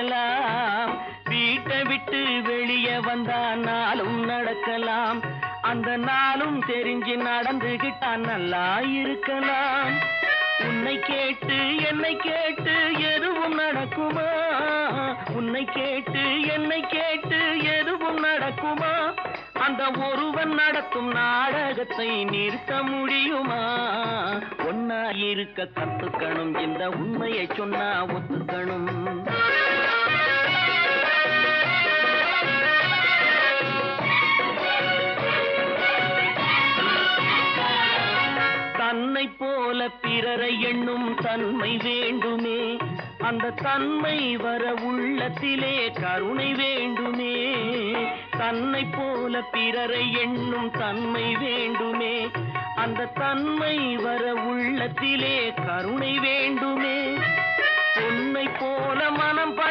நடக்கலாம். வீட்டை விட்டு வெளியே வந்தா நாளும் நடக்கலாம். அந்த நாளும் தெரிஞ்சு நடந்துகிட்டா நல்லா இருக்கலாம். உன்னை கேட்டு என்னை கேட்டு எதுவும் நடக்குமா? உன்னை கேட்டு என்னை கேட்டு எதுவும் நடக்குமா? அந்த ஒருவன் நடத்தும் நாடகத்தை நிறுத்த முடியுமா? ஒன்னா இருக்க கத்துக்கணும். இந்த உண்மையை சொன்னா ஒத்துக்கணும். போல பிறரை எண்ணும் தன்மை வேண்டுமே. அந்த தன்மை வர உள்ளத்திலே கருணை வேண்டுமே. தன்னை போல பிறரை எண்ணும் தன்மை வேண்டுமே. அந்த தன்மை வர உள்ளத்திலே கருணை வேண்டுமே. உன்னை போல மனம் பட